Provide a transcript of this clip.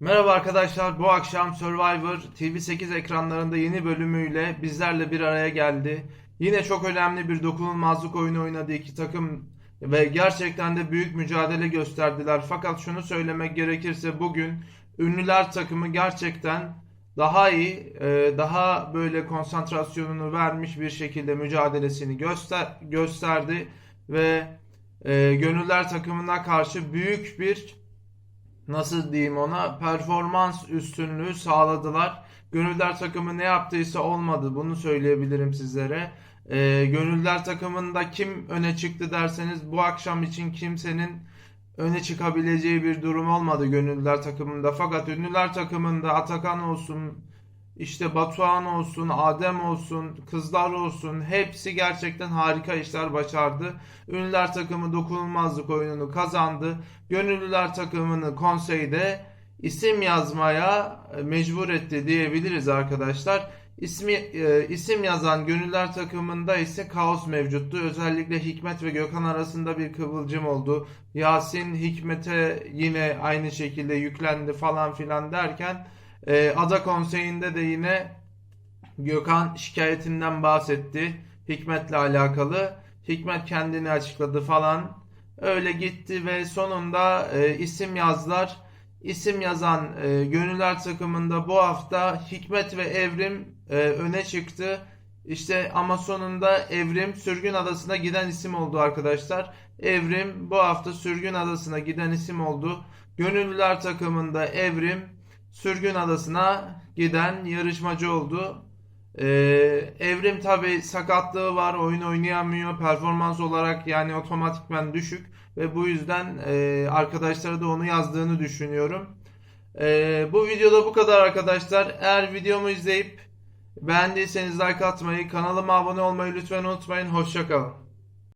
Merhaba arkadaşlar. Bu akşam Survivor TV8 ekranlarında yeni bölümüyle bizlerle bir araya geldi. Yine çok önemli bir dokunulmazlık oyunu oynadı iki takım ve gerçekten de büyük mücadele gösterdiler. Fakat şunu söylemek gerekirse bugün ünlüler takımı gerçekten daha iyi, e, daha böyle konsantrasyonunu vermiş bir şekilde mücadelesini göster gösterdi ve e, gönüller takımına karşı büyük bir nasıl diyeyim ona performans üstünlüğü sağladılar. Gönüller takımı ne yaptıysa olmadı. Bunu söyleyebilirim sizlere. Ee, Gönüller takımında kim öne çıktı derseniz bu akşam için kimsenin öne çıkabileceği bir durum olmadı Gönüller takımında. Fakat Ünlüler takımında Atakan olsun, işte Batuhan olsun, Adem olsun, kızlar olsun hepsi gerçekten harika işler başardı. Ünlüler takımı dokunulmazlık oyununu kazandı. Gönüllüler takımını konseyde isim yazmaya mecbur etti diyebiliriz arkadaşlar. İsmi, e, isim yazan gönüller takımında ise kaos mevcuttu. Özellikle Hikmet ve Gökhan arasında bir kıvılcım oldu. Yasin Hikmet'e yine aynı şekilde yüklendi falan filan derken e, Ada Konseyi'nde de yine Gökhan şikayetinden bahsetti. Hikmet'le alakalı. Hikmet kendini açıkladı falan. Öyle gitti ve sonunda e, isim yazdılar. İsim yazan e, Gönüller takımında bu hafta Hikmet ve Evrim e, öne çıktı. İşte ama sonunda Evrim Sürgün Adası'na giden isim oldu arkadaşlar. Evrim bu hafta Sürgün Adası'na giden isim oldu. Gönüllüler takımında Evrim Sürgün Adası'na giden yarışmacı oldu. Ee, Evrim tabi sakatlığı var, oyun oynayamıyor, performans olarak yani otomatikman düşük ve bu yüzden e, arkadaşlara da onu yazdığını düşünüyorum. Ee, bu videoda bu kadar arkadaşlar. Eğer videomu izleyip beğendiyseniz like atmayı, kanalıma abone olmayı lütfen unutmayın. Hoşçakalın.